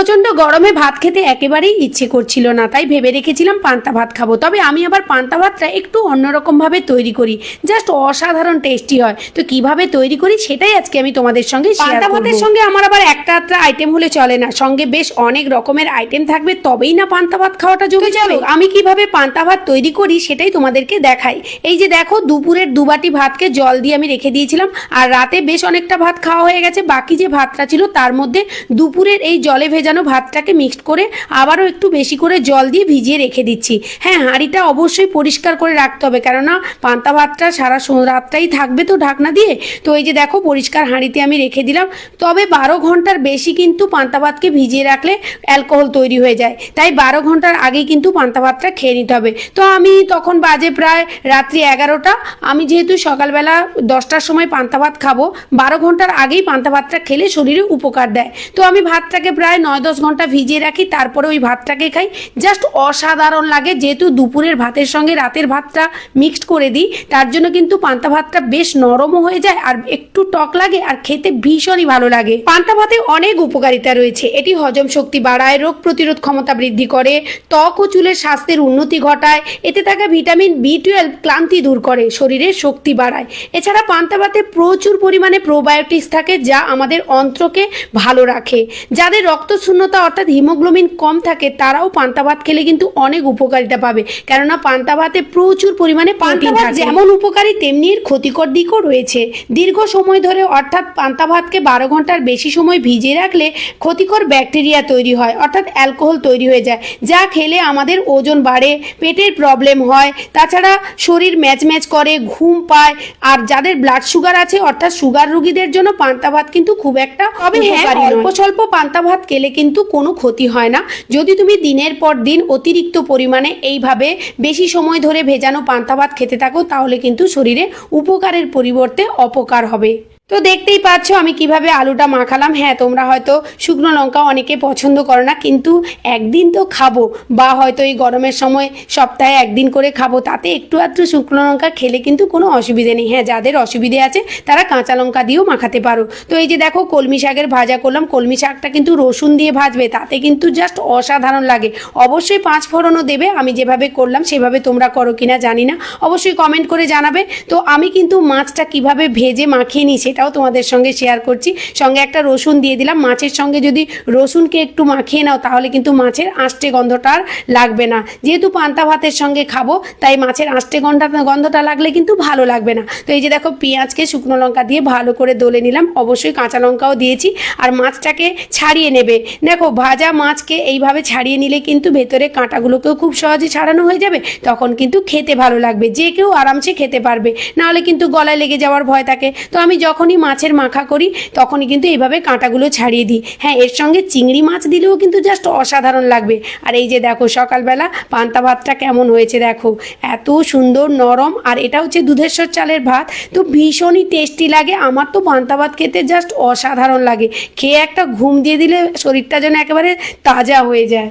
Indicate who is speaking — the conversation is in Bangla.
Speaker 1: প্রচণ্ড গরমে ভাত খেতে একেবারেই ইচ্ছে করছিল না তাই ভেবে রেখেছিলাম পান্তা ভাত খাব। তবে আমি আবার পান্তা ভাতটা একটু অন্যরকমভাবে তৈরি করি। জাস্ট অসাধারণ টেস্টি হয়। তো কীভাবে তৈরি করি সেটাই আজকে আমি তোমাদের সঙ্গে পান্তা ভাতের সঙ্গে আমার আবার একটা একটা আইটেম হলে চলে না। সঙ্গে বেশ অনেক রকমের আইটেম থাকবে তবেই না পান্তা ভাত খাওয়াটা জমে যাবে? আমি কীভাবে পান্তা ভাত তৈরি করি সেটাই তোমাদেরকে দেখাই। এই যে দেখো দুপুরের দুবাটি ভাতকে জল দিয়ে আমি রেখে দিয়েছিলাম আর রাতে বেশ অনেকটা ভাত খাওয়া হয়ে গেছে। বাকি যে ভাতটা ছিল তার মধ্যে দুপুরের এই জলে ভেজানো ভাতটাকে মিক্সড করে আবারও একটু বেশি করে জল দিয়ে ভিজিয়ে রেখে দিচ্ছি। হ্যাঁ হাঁড়িটা অবশ্যই পরিষ্কার করে রাখতে হবে, কেননা পান্তা ভাতটা সারা রাতটাই থাকবে তো ঢাকনা দিয়ে। তো এই যে দেখো, পরিষ্কার হাঁড়িতে আমি রেখে দিলাম। তবে বারো ঘণ্টার বেশি কিন্তু পান্তা ভাতকে ভিজিয়ে রাখলে অ্যালকোহল তৈরি হয়ে যায়। তাই বারো ঘণ্টার আগেই কিন্তু পান্তা ভাতটা খেয়ে নিতে হবে। তো আমি তখন বাজে প্রায় রাত্রি এগারোটা। আমি যেহেতু সকালবেলা দশটার সময় পান্তা ভাত খাব, বারো ঘণ্টার আগেই পান্তা ভাতটা খেলে শরীরে উপকার দেয়। তো আমি ভাতটাকে প্রায় নয় দশ ঘণ্টা ভিজিয়ে রাখি, তারপরে ওই ভাতটাকে খাই। জাস্ট অসাধারণ লাগে, যেহেতু দুপুরের ভাতের সঙ্গে রাতের ভাতটা মিক্সড করে দিই, তার জন্য কিন্তু পান্তা ভাতটা বেশ নরমও হয়ে যায় আর একটু টক লাগে আর খেতে ভীষণই ভালো লাগে। পান্তা ভাতে অনেক উপকারিতা রয়েছে। এটি হজম শক্তি বাড়ায়, রোগ প্রতিরোধ ক্ষমতা বৃদ্ধি করে, ত্বক ও চুলের স্বাস্থ্যের উন্নতি ঘটায়, এতে থাকা ভিটামিন বি টুয়েলভ ক্লান্তি দূর করে শরীরের শক্তি বাড়ায়। এছাড়া পান্তা ভাতে প্রচুর পরিমাণে প্রোবায়োটিক্স থাকে যা আমাদের অন্ত্রকে ভালো রাখে, যাদের রক্ত শূন্যতা অর্থাৎ হিমোগ্লোবিন কম থাকে তারাও পান্তা ভাত খেলে কিন্তু অনেক উপকারিতা পাবে। কেননা পান্তা ভাতে প্রচুর পরিমাণে পান্তা ভাত যেমন উপকারী তেমনি এর ক্ষতিকর দিকও রয়েছে। দীর্ঘ সময় ধরে অর্থাৎ পান্তা ভাতকে বারো ঘণ্টার বেশি সময় ভিজিয়ে রাখলে ক্ষতিকর ব্যাকটেরিয়া তৈরি হয় অর্থাৎ অ্যালকোহল তৈরি হয়ে যায় যা খেলে আমাদের ওজন বাড়ে পেটের প্রবলেম হয়। তাছাড়া শরীর ম্যাচ ম্যাচ করে ঘুম পায় আর যাদের ব্লাড সুগার আছে অর্থাৎ সুগার রুগীদের জন্য পান্তা ভাত কিন্তু খুব একটা তবে হ্যাঁ অল্প স্বল্প পান্তা ভাত খেলে কিন্তু কোনো ক্ষতি হয় না। যদি তুমি দিনের পর দিন অতিরিক্ত পরিমাণে এইভাবে বেশি সময় ধরে ভেজানো পান্তা ভাত খেতে থাকো, তাহলে কিন্তু শরীরে উপকারের পরিবর্তে অপকার হবে। তো দেখতেই পাচ্ছ, আমি কীভাবে আলুটা মাখালাম। হ্যাঁ তোমরা হয়তো শুকনো লঙ্কা অনেকে পছন্দ করো না, কিন্তু একদিন তো খাব, বা হয়তো এই গরমের সময় সপ্তাহে একদিন করে খাব, তাতে একটু আধটু শুকনো লঙ্কা খেলে কিন্তু কোনো অসুবিধে নেই। হ্যাঁ যাদের অসুবিধে আছে, তারা কাঁচা লঙ্কা দিয়েও মাখাতে পারো। তো এই যে দেখো, কলমি শাকের ভাজা করলাম, কলমি শাকটা কিন্তু রসুন দিয়ে ভাজবে, তাতে কিন্তু জাস্ট অসাধারণ লাগে। অবশ্যই পাঁচ ফোড়নও দেবে, আমি যেভাবে করলাম, সেভাবে তোমরা করো কিনা জানি না। অবশ্যই কমেন্ট করে জানাবে। তো আমি কিন্তু মাছটা কীভাবে ভেজে মাখিয়ে নিই সেটাও তোমাদের সঙ্গে শেয়ার করছি। সঙ্গে একটা রসুন দিয়ে দিলাম। মাছের সঙ্গে যদি রসুনকে একটু মাখিয়ে নাও, তাহলে কিন্তু মাছের আষ্টে গন্ধটা আর লাগবে না। যেহেতু পান্তা ভাতের সঙ্গে খাব, তাই মাছের আষ্টে গন্ধটা গন্ধটা লাগলে কিন্তু ভালো লাগবে না। তো এই যে দেখো, পেঁয়াজকে শুকনো লঙ্কা দিয়ে ভালো করে দলে নিলাম। অবশ্যই কাঁচা লঙ্কাও দিয়েছি। আর মাছটাকে ছাড়িয়ে নেবে। দেখো, ভাজা মাছকে এইভাবে ছাড়িয়ে নিলে কিন্তু ভেতরে কাঁটাগুলোকেও খুব সহজে ছাড়ানো হয়ে যাবে। তখন কিন্তু খেতে ভালো লাগবে। যে কেউ আরামসে খেতে পারবে। নাহলে কিন্তু গলায় লেগে যাওয়ার ভয় থাকে। তো আমি যখনই মাছের মাখা করি, তখনই কিন্তু এইভাবে কাঁটাগুলো ছাড়িয়ে দিই। হ্যাঁ এর সঙ্গে চিংড়ি মাছ দিলেও কিন্তু জাস্ট অসাধারণ লাগবে। আর এই যে দেখো সকালবেলা পান্তা ভাতটা কেমন হয়েছে দেখো। এত সুন্দর, নরম, আর এটা হচ্ছে দুধেশ্বর চালের ভাত। তো ভীষণই টেস্টি লাগে। আমার তো পান্তা ভাত খেতে জাস্ট অসাধারণ লাগে। খেয়ে একটা ঘুম দিয়ে দিলে শরীরটা যেন একেবারে তাজা হয়ে যায়।